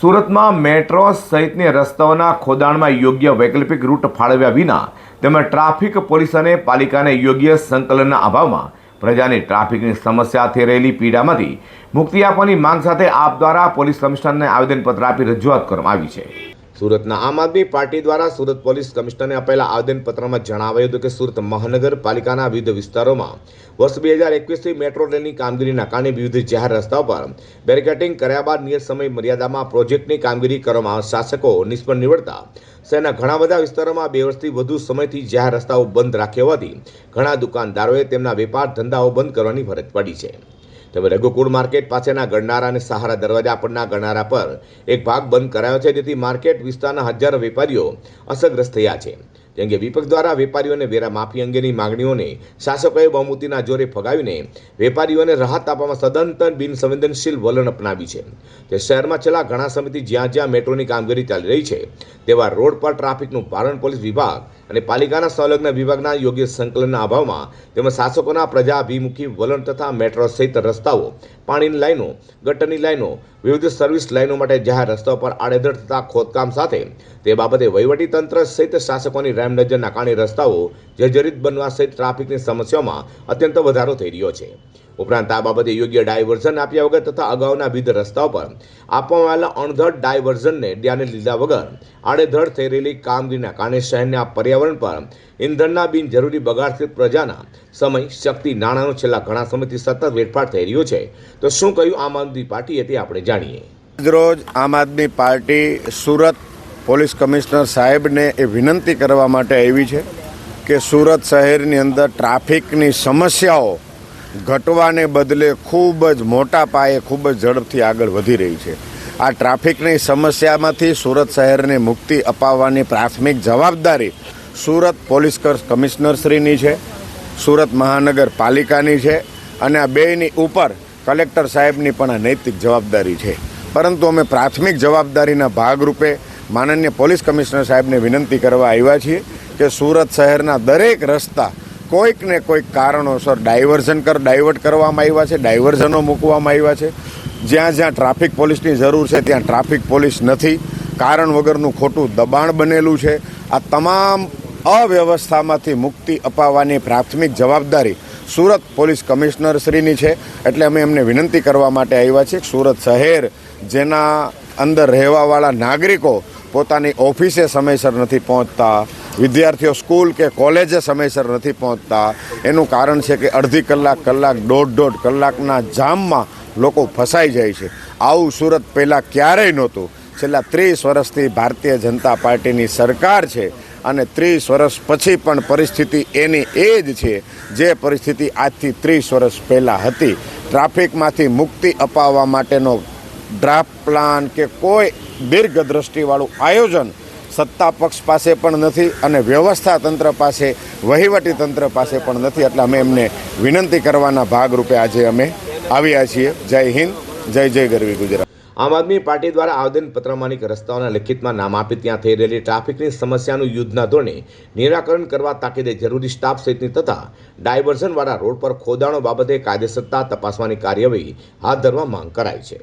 સુરતમાં મેટ્રો સહિતની રસ્તાઓના ખોદાણમાં યોગ્ય વૈકલ્પિક રૂટ ફાળવ્યા વિના તેમજ ટ્રાફિક પોલીસ અને પાલિકાને યોગ્ય સંકલનના અભાવમાં પ્રજાની ટ્રાફિકની સમસ્યાથી રહેલી પીડામાંથી મુક્તિ આપવાની માંગ સાથે આપ દ્વારા પોલીસ કમિશનરને આવેદનપત્ર આપી રજૂઆત કરવામાં આવી છે. સુરતના આમ આદમી પાર્ટી દ્વારા સુરત પોલીસ કમિશનરને આપેલા આવેદનપત્રમાં જણાવાયું હતું કે સુરત મહાનગરપાલિકાના વિવિધ વિસ્તારોમાં વર્ષ બે હજાર એકવીસથી મેટ્રો રેલની કામગીરીના કારણે વિવિધ જાહેર રસ્તાઓ પર બેરિકેટિંગ કર્યા બાદ નિયત સમય મર્યાદામાં પ્રોજેક્ટની કામગીરી કરવામાં શાસકો નિષ્ફળ નીવડતા શહેરના ઘણા બધા વિસ્તારોમાં બે વર્ષથી વધુ સમયથી જાહેર રસ્તાઓ બંધ રાખ્યા હોવાથી ઘણા દુકાનદારોએ તેમના વેપાર ધંધાઓ બંધ કરવાની ફરજ પડી છે. તમે રઘુકુળ માર્કેટ પાસેના ગણનારા અને સહારા દરવાજા પરના ગણનારા પર એક ભાગ બંધ કરાયો છે, જેથી માર્કેટ વિસ્તારના હજારો વેપારીઓ અસરગ્રસ્ત થયા છે. જેમ કે વિપક્ષ દ્વારા વેપારીઓને વેરા માફી અંગેની માંગણીઓને શાસકોએ બહુમતીના જોરે ફગાવીને વેપારીઓને રાહત આપવામાં સદંતર બિનસંવેદનશીલ વલણ અપનાવી છે. તે શહેરમાં છેલ્લા ઘણા સમયથી જ્યાં જ્યાં મેટ્રોની કામગીરી ચાલી રહી છે, તેવા રોડ પર ટ્રાફિકનું ભારણ પોલીસ વિભાગ અને પાલિકાના સંલગ્ન વિભાગના યોગ્ય સંકલનના અભાવમાં તેમજ શાસકોના પ્રજાભિમુખી વલણ તથા મેટ્રો સહિત રસ્તાઓ, પાણીની લાઈનો, ગટરની લાઈનો, વિવિધ સર્વિસ લાઈનો માટે જાહેર રસ્તાઓ પર આડેધડ થતા ખોદકામ સાથે તે બાબતે વહીવટી તંત્ર સહિત શાસકોની રેમનજરના કારણે રસ્તાઓ જર્જરિત બનવા સહિત ટ્રાફિકની સમસ્યાઓમાં અત્યંત વધારો થઈ રહ્યો છે. ઉપરાંત આ બાબતે યોગ્ય ડાયવર્ઝન આપ્યા વગર તથા અગાઉના વિવિધ રસ્તાઓ પર આપવામાં આવેલા અણધડ ડાયવર્ઝનને ધ્યાને લીધા વગર આડેધડ થઈ રહેલી કામગીરીના કારણે શહેરના પર્યાવરણ પર ઇંધણના બિનજરૂરી બગાડથી પ્રજાના સમય, શક્તિ, નાણાંનો છેલ્લા ઘણા સમયથી સતત વેડફાટ થઈ રહ્યો છે. તો શું કહ્યું આમ આદમી પાર્ટીએ તે આપણે જાણીએ. રોજ Aam Aadmi Party Surat police commissioner સાહેબને એ વિનંતી કરવા માટે આવી છે કે સુરત શહેરની અંદર ટ્રાફિકની સમસ્યાઓ ઘટવાને બદલે ખૂબ જ મોટા પાયે ખૂબ જ ઝડપથી આગળ વધી રહી છે. આ ટ્રાફિકની સમસ્યામાંથી સુરત શહેરને મુક્તિ અપાવવાની પ્રાથમિક જવાબદારી સુરત પોલીસ કમિશનરશ્રીની છે, સુરત મહાનગરપાલિકાની છે અને આ બેયની ઉપર કલેક્ટર સાહેબની પણ આ નૈતિક જવાબદારી છે. પરંતુ અમે પ્રાથમિક જવાબદારીના ભાગરૂપે માનનીય પોલીસ કમિશનર સાહેબને વિનંતી કરવા આવ્યા છીએ કે સુરત શહેરના દરેક રસ્તા કોઈક ને કોઈક કારણોસર ડાયવર્ઝન કર, ડાયવર્ટ કરવામાં આવ્યા છે, ડાયવર્ઝનો મૂકવામાં આવ્યા છે. જ્યાં જ્યાં ટ્રાફિક પોલીસની જરૂર છે, ત્યાં ટ્રાફિક પોલીસ નથી. કારણ વગરનું ખોટું દબાણ બનેલું છે. આ તમામ અવ્યવસ્થામાંથી મુક્તિ અપાવવાની પ્રાથમિક જવાબદારી સુરત પોલીસ કમિશનર શ્રીની છે. એટલે અમે એમને વિનંતી કરવા માટે આવ્યા છીએ સુરત શહેર, જેના અંદર રહેવાવાળા નાગરિકો પોતાની ઓફિસે સમયસર નથી પહોંચતા, વિદ્યાર્થીઓ સ્કૂલ કે કોલેજે સમયસર નથી પહોંચતા. એનું કારણ છે કે અડધી કલાક કલાક, દોઢ દોઢ કલાકના જામમાં લોકો ફસાઈ જાય છે. આવું સુરત પહેલાં ક્યારેય નહોતું. છેલ્લા ત્રીસ વર્ષથી ભારતીય જનતા પાર્ટીની સરકાર છે અને ત્રીસ વર્ષ પછી પણ પરિસ્થિતિ એની એ જ છે જે પરિસ્થિતિ આજથી ત્રીસ વર્ષ પહેલાં હતી. ટ્રાફિકમાંથી મુક્તિ અપાવવા માટેનો ડ્રાફ્ટ પ્લાન કે કોઈ દીર્ઘદ્રષ્ટિવાળું આયોજન સત્તા પક્ષ પાસે પણ નથી અને વ્યવસ્થા તંત્ર પાસે, વહીવટી તંત્ર પાસે પણ નથી. એટલે અમે એમને વિનંતી કરવાના ભાગરૂપે આજે અમે આવ્યા છીએ. જય હિન્દ, જય જય ગરવી ગુજરાત. આમ આદમી પાર્ટી દ્વારા આવેદનપત્રમાંની રસ્તાઓના લેખિતમાં નામ આપી ત્યાં થઈ રહેલી ટ્રાફિકની સમસ્યાનું યુદ્ધના ધોરણે નિરાકરણ કરવા તાકીદે જરૂરી સ્ટાફ સહિતની તથા ડાયવર્ઝનવાળા રોડ પર ખોદાણો બાબતે કાયદેસરતા તપાસવાની કાર્યવાહી હાથ ધરવા માંગ કરાઈ છે.